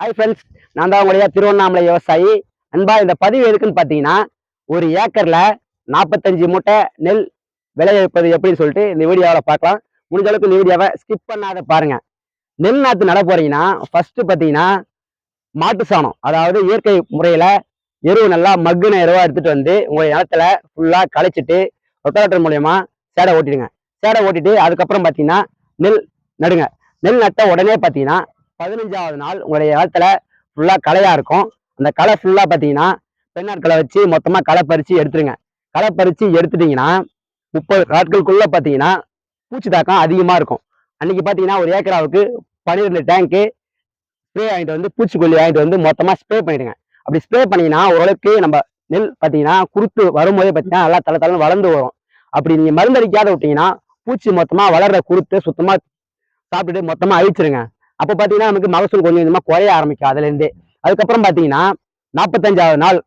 Hi friends நான் தான் உங்களுடைய திருவண்ணாமலை விவசாயி. அன்பா இந்த பதிவு எதுக்குன்னு பார்த்தீங்கன்னா ஒரு ஏக்கரில் நாற்பத்தஞ்சு மூட்டை நெல் விளைவிப்பது எப்படின்னு சொல்லிட்டு இந்த வீடியோவில் பார்க்கலாம். முடிஞ்ச அளவுக்கு இந்த வீடியோவை ஸ்கிப் பண்ணாத பாருங்கள் நெல் நாற்று நட போகிறீங்கன்னா ஃபஸ்ட்டு பார்த்தீங்கன்னா மாட்டு சாணம் அதாவது இயற்கை முறையில் எருவு நல்லா மக்குன எருவாக எடுத்துகிட்டு வந்து உங்களுடைய நிலத்தில் ஃபுல்லாக களைச்சிட்டு ரொட்டவேட்டர் மூலயமா சேடை ஓட்டிடுங்க. சேடை ஓட்டிட்டு அதுக்கப்புறம் பார்த்தீங்கன்னா நெல் நடுங்க. நெல் நட்ட உடனே பார்த்தீங்கன்னா பதினஞ்சாவது நாள் உங்களுடைய இடத்துல ஃபுல்லாக களையாக இருக்கும். அந்த களை ஃபுல்லாக பார்த்தீங்கன்னா பெண்ணாட்களை வச்சு மொத்தமாக களை பறித்து எடுத்துருங்க. களை பறித்து எடுத்துட்டிங்கன்னா முப்பது நாட்களுக்குள்ளே பார்த்தீங்கன்னா பூச்சி தாக்கம் அதிகமாக இருக்கும். அன்றைக்கி பார்த்தீங்கன்னா ஒரு ஏக்கராவுக்கு பன்னிரெண்டு டேங்க்கு ஸ்ப்ரே வாங்கிட்டு வந்து பூச்சிக்கொல்லி வாங்கிட்டு வந்து மொத்தமாக ஸ்ப்ரே பண்ணிடுங்க. அப்படி ஸ்ப்ரே பண்ணிங்கன்னா ஓரளவுக்கு நம்ம நெல் பார்த்தீங்கன்னா குருத்து வரும்போதே பார்த்தீங்கன்னா நல்லா தலை தலைன்னு வளர்ந்து வரும். அப்படி நீங்கள் மருந்தடிக்காத விட்டீங்கன்னா பூச்சி மொத்தமாக வளர்கிற குருத்து சுத்தமாக சாப்பிட்டுட்டு மொத்தமாக அழிச்சிருங்க. அப்போ பார்த்தீங்கன்னா நமக்கு மகசூல் கொஞ்சம் கொஞ்சமா குறைய ஆரம்பிக்கும் அதுல இருந்தே அதுக்கப்புறம் பார்த்தீங்கன்னா நாற்பத்தஞ்சாவது நாள்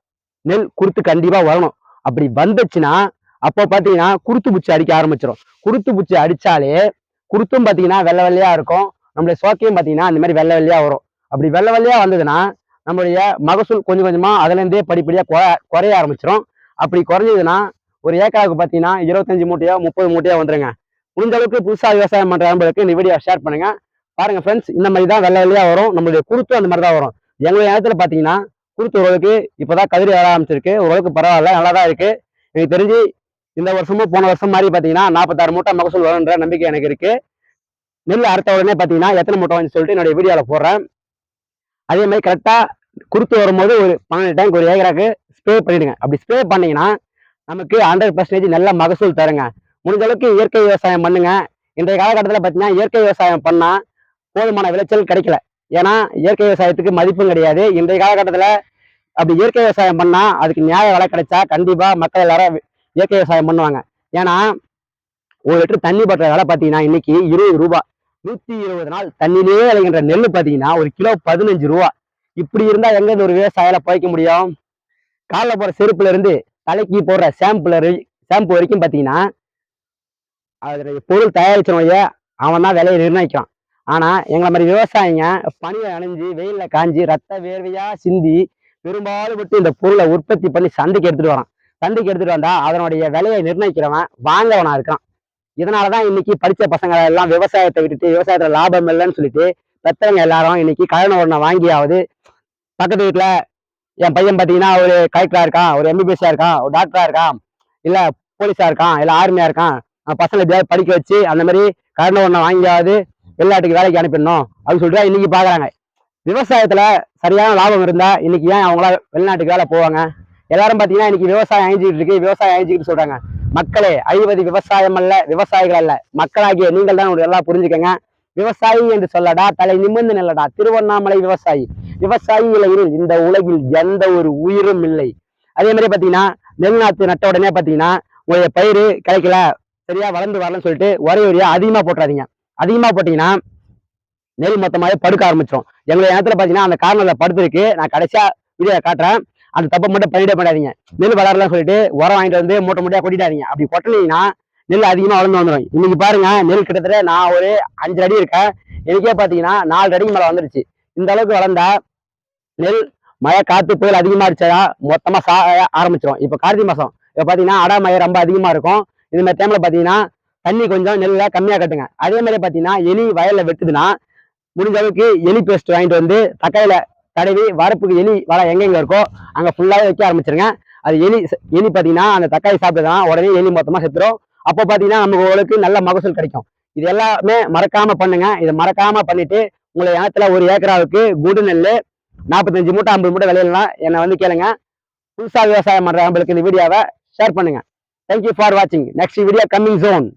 நெல் குருத்து கண்டிப்பா வரணும். அப்படி வந்துச்சுன்னா அப்போ பார்த்தீங்கன்னா குருத்து பூச்சி அடிக்க ஆரம்பிச்சிடும் குருத்து பூச்சி அடிச்சாலே குருத்தும் பார்த்தீங்கன்னா வெள்ளை வெள்ளையா இருக்கும். நம்மளுடைய சோக்கையும் பார்த்தீங்கன்னா அந்த மாதிரி வெள்ளை வெள்ளையா வரும். அப்படி வெள்ளை வெள்ளையா வந்ததுன்னா நம்மளுடைய மகசூல் கொஞ்சம் கொஞ்சமா அதுல இருந்தே படிப்படியா குறை- குறைய ஆரம்பிச்சிடும் அப்படி குறைஞ்சதுன்னா ஒரு ஏக்கராவுக்கு பார்த்தீங்கன்னா இருபத்தஞ்சு மூட்டையோ முப்பது மூட்டையோ வந்துருங்க. முடிஞ்ச அளவுக்கு புதுசாக விவசாயம் பண்ற நண்பர்களுக்கு இந்த வீடியோ ஷேர் பண்ணுங்க. பாருங்க ஃப்ரெண்ட்ஸ் இந்த மாதிரி தான் வெள்ளை வெள்ளையாக வரும். நம்மளுடைய குருத்து அந்த மாதிரி தான் வரும். எங்களுடைய இடத்துல பார்த்தீங்கன்னா குருத்து ஓரளவுக்கு இப்போ தான் கதிரி வர ஆரம்பிச்சிருக்கு. ஓரளவுக்கு பரவாயில்ல நல்லா தான் இருக்குது எனக்கு தெரிஞ்சு இந்த வருஷமும் போன வருஷம் மாதிரி பார்த்தீங்கன்னா நாற்பத்தாறு மூட்டை மகசூல் வரும்ன்ற நம்பிக்கை எனக்கு இருக்குது நெல் அறுத்த உடனே பார்த்தீங்கன்னா எத்தனை மூட்டை வந்து சொல்லிட்டு என்னுடைய வீடியோவில் போடுறேன். அதே மாதிரி கரெக்டாக குருத்து வரும்போது ஒரு பன்னெண்டு டேங்க் ஒரு ஏக்கராக்கு ஸ்ப்ரே பண்ணிடுங்க. அப்படி ஸ்ப்ரே பண்ணீங்கன்னா நமக்கு ஹண்ட்ரட் பர்சன்டேஜ் நல்ல மகசூல் தருங்க. முடிஞ்ச அளவுக்கு இயற்கை விவசாயம் பண்ணுங்க. இன்றைய காலகட்டத்தில் பார்த்தீங்கன்னா இயற்கை விவசாயம் பண்ணால் போதுமான விளைச்சல் கிடைக்கல. ஏன்னா இயற்கை விவசாயத்துக்கு மதிப்பும் கிடையாது. இன்றைய காலகட்டத்தில் அப்படி இயற்கை விவசாயம் பண்ணால் அதுக்கு நியாய விலை கிடைச்சா கண்டிப்பாக மக்கள் எல்லாரும் இயற்கை விவசாயம் பண்ணுவாங்க. ஏன்னா ஒரு லிட்டர் தண்ணி பற்ற விலை பார்த்தீங்கன்னா இன்னைக்கு இருபது ரூபாய் நூற்றி இருபது நாள் தண்ணியிலேயே விளைகின்ற நெல் பார்த்தீங்கன்னா ஒரு கிலோ பதினஞ்சு ரூபா. இப்படி இருந்தால் எங்கேருந்து ஒரு விவசாயில பழைக்க முடியும்? காலைல போகிற செருப்புலேருந்து தலைக்கு போடுற ஷாம்புல ஷாம்பு வரைக்கும் பார்த்தீங்கன்னா அதோடைய பொருள் தயாரிச்சவங்க அவன் தான் விலையை நிர்ணயிக்கிறான். ஆனால் எங்களை மாதிரி விவசாயிங்க பனியை அணிஞ்சு வெயிலில் காஞ்சி ரத்த வேர்வையாக சிந்தி பெரும்பாலுபட்டு இந்த பொருளை உற்பத்தி பண்ணி சந்தைக்கு எடுத்துகிட்டு வரான். சந்தைக்கு எடுத்துகிட்டு வந்தால் அதனுடைய விலையை நிர்ணயிக்கிறவன் வாங்கவனாக இருக்கான். இதனாலதான் இன்னைக்கு படித்த பசங்க எல்லாம் விவசாயத்தை விட்டுட்டு விவசாயத்தில் லாபம் இல்லைன்னு சொல்லிட்டு பெத்தவங்க எல்லாரும் இன்னைக்கு கடன் உடனே வாங்கியாவது பக்கத்து வீட்டில் என் பையன் பார்த்தீங்கன்னா ஒரு கலெக்டராக இருக்கான் ஒரு எம்பிபிஎஸ்ஸாக இருக்கான் ஒரு டாக்டராக இருக்கான் இல்லை போலீஸாக இருக்கான் இல்லை ஆர்மியாக இருக்கான். பசங்களை எப்படியாவது படிக்க வச்சு அந்த மாதிரி கடன் உடனே வாங்கியாவது வெளிநாட்டுக்கு வேலைக்கு அனுப்பிடணும் அப்படின்னு சொல்லிட்டு இன்னைக்கு பாக்குறாங்க. விவசாயத்துல சரியான லாபம் இருந்தா இன்னைக்கு ஏன் அவங்களா வெளிநாட்டுக்கு வேலை போவாங்க? எல்லாரும் பாத்தீங்கன்னா இன்னைக்கு விவசாயம் அழிஞ்சிக்கிட்டு இருக்கு விவசாயம் அழிஞ்சிக்கிட்டு சொல்றாங்க. மக்களே அழிவது விவசாயம் அல்ல விவசாயிகள் அல்ல. மக்களாகிய நீங்கள் தான் உங்களுக்கு எல்லாம் புரிஞ்சுக்கங்க. விவசாயி என்று சொல்லடா தலை நிமிர்ந்து நில்லடா. திருவண்ணாமலை விவசாயி. விவசாயி இல்லையில் இந்த உலகில் எந்த ஒரு உயிரும் இல்லை. அதே மாதிரி பாத்தீங்கன்னா நெல்நாத்து நட்ட உடனே பாத்தீங்கன்னா உங்களுடைய பயிர் கிடைக்கல சரியா வளர்ந்து வரலன்னு சொல்லிட்டு ஒரே ஒரே அதிகமா போட்டுறாதீங்க. அதிகமாக போட்டிங்கன்னா நெல் மொத்தமாகவே படுக்க ஆரம்பிச்சிடும் எங்களுடைய இடத்துல பார்த்தீங்கன்னா அந்த காரணத்தில் படுத்திருக்கு நான் கடைசியாக வீடியோ காட்டுறேன். அந்த தப்பை மட்டும் பண்ணிட பண்ணாதீங்க நெல் வளரலாம் சொல்லிட்டு உரம் வாங்கிட்டு வந்து மூட்டை மூட்டையாக கொட்டிடாதீங்க. அப்படி கொட்டினீங்கன்னா நெல் அதிகமாக வளர்ந்து வந்துடும் இன்னைக்கு பாருங்க நெல் கிட்டத்தட்ட நான் ஒரு அஞ்சு அடி இருக்கேன். எனக்கே பார்த்தீங்கன்னா நாலு அடிக்கு மேலே வந்துருச்சு. இந்த அளவுக்கு வளர்ந்தா நெல் மழை காற்று புயல் அதிகமாக அடிச்சா மொத்தமாக சா ஆரம்பிச்சிடும் இப்போ கார்த்திகை மாதம் இப்போ பார்த்தீங்கன்னா அடா மழை ரொம்ப அதிகமாக இருக்கும். இந்த மாதிரி டைமில் பார்த்தீங்கன்னா தண்ணி கொஞ்சம் நெல்ல கம்மியாக கட்டுங்க. அதே மாதிரி பார்த்தீங்கன்னா எலி வயலில் வெட்டுதுன்னா முடிஞ்ச அளவுக்கு எலி பேஸ்ட் வாங்கிட்டு வந்து தக்காளியில் தடவி வரப்புக்கு எலி வர எங்கெங்க இருக்கோ அங்கே ஃபுல்லாகவே வைக்க ஆரம்பிச்சிருங்க. அது எலி எலி பார்த்தீங்கன்னா அந்த தக்காளி சாப்பிட்டுதான் உடனே எலி மொத்தமாக செத்துரும். அப்போ பார்த்தீங்கன்னா நமக்கு உங்களுக்கு நல்ல மகசூல் கிடைக்கும். இது எல்லாமே மறக்காம பண்ணுங்க. இதை மறக்காம பண்ணிட்டு உங்களை இடத்துல ஒரு ஏக்கராவுக்கு குடு நெல் நாற்பத்தஞ்சு மூட்டை ஐம்பது மூட்டை விளையலாம் என்னை வந்து கேளுங்க. புதுசாக விவசாயம் பண்ணுற நம்மளுக்கு இந்த வீடியோவை ஷேர் பண்ணுங்க. தேங்க்யூ ஃபார் வாட்சிங் நெக்ஸ்ட் வீடியோ கம்மிங் ஜோன்